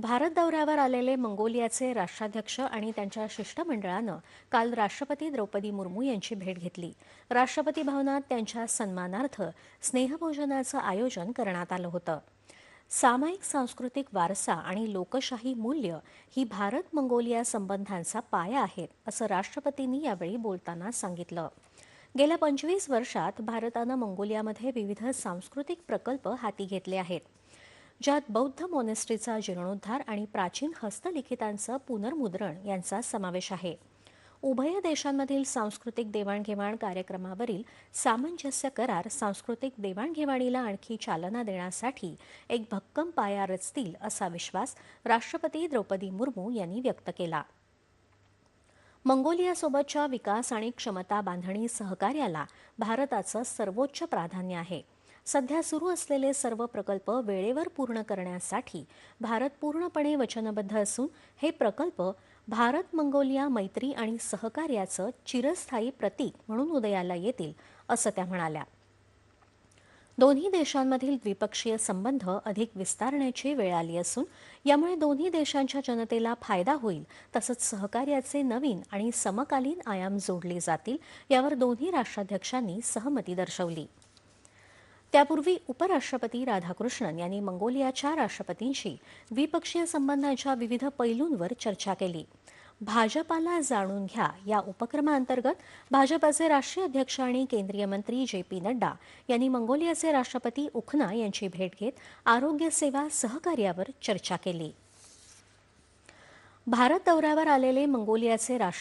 भारत दौऱ्यावर आलेले मंगोलियाचे राष्ट्राध्यक्ष आणि त्यांच्या शिष्टमंडळानं काल राष्ट्रपती द्रौपदी मुर्मू यांची भेट घेतली. राष्ट्रपती भवनात त्यांच्या सन्मानार्थ स्नेहभोजनाचं आयोजन करण्यात आलं होतं. सामायिक सांस्कृतिक वारसा आणि लोकशाही मूल्य ही भारत मंगोलिया संबंधांचा पाया आहेत असं राष्ट्रपतींनी यावेळी बोलताना सांगितलं. गेल्या पंचवीस वर्षात भारतानं मंगोलियामध्ये विविध सांस्कृतिक प्रकल्प हाती घेतले आहेत. ज्यात बौद्ध मोनेस्ट्रीचा जीर्णोद्धार आणि प्राचीन हस्तलिखितांचं पुनर्मुद्रण यांचा समावेश आहे. उभय देशांमधील सांस्कृतिक देवाणघेवाण कार्यक्रमावरील सामंजस्य करार सांस्कृतिक देवाणघेवाणीला आणखी चालना देण्यासाठी एक भक्कम पाया रचतील असा विश्वास राष्ट्रपती द्रौपदी मुर्मू यांनी व्यक्त केला. मंगोलियासोबतच्या विकास आणि क्षमता बांधणी सहकार्याला भारताचं सर्वोच्च प्राधान्य आहे. सध्या सुरू असलेले सर्व प्रकल्प वेळेवर पूर्ण करण्यासाठी भारत पूर्णपणे वचनबद्ध असून हे प्रकल्प भारत मंगोलिया मैत्री आणि सहकार्याचं चिरस्थायी प्रतीक म्हणून उदयाला येतील असं त्या म्हणाल्या. दोन्ही देशांमधील द्विपक्षीय संबंध अधिक विस्तारण्याची वेळ आली असून यामुळे दोन्ही देशांच्या जनतेला फायदा होईल तसंच सहकार्याचे नवीन आणि समकालीन आयाम जोडले जातील यावर दोन्ही राष्ट्राध्यक्षांनी सहमती दर्शवली. त्यापूर्वी उपराष्ट्रपती राधाकृष्णन यांनी मंगोलियाच्या राष्ट्रपतींशी द्विपक्षीय संबंधांच्या विविध पैलूंवर चर्चा केली. भाजपाला जाणून घ्या या उपक्रमाअंतर्गत भाजपाचे राष्ट्रीय अध्यक्ष आणि केंद्रीय मंत्री जे पी नड्डा यांनी मंगोलियाचे राष्ट्रपती उखना यांची भेट घेत आरोग्य सेवा सहकार्यावर चर्चा केली. भारत दौऱ्यावर आलेले मंगोलियाचे राष्ट्र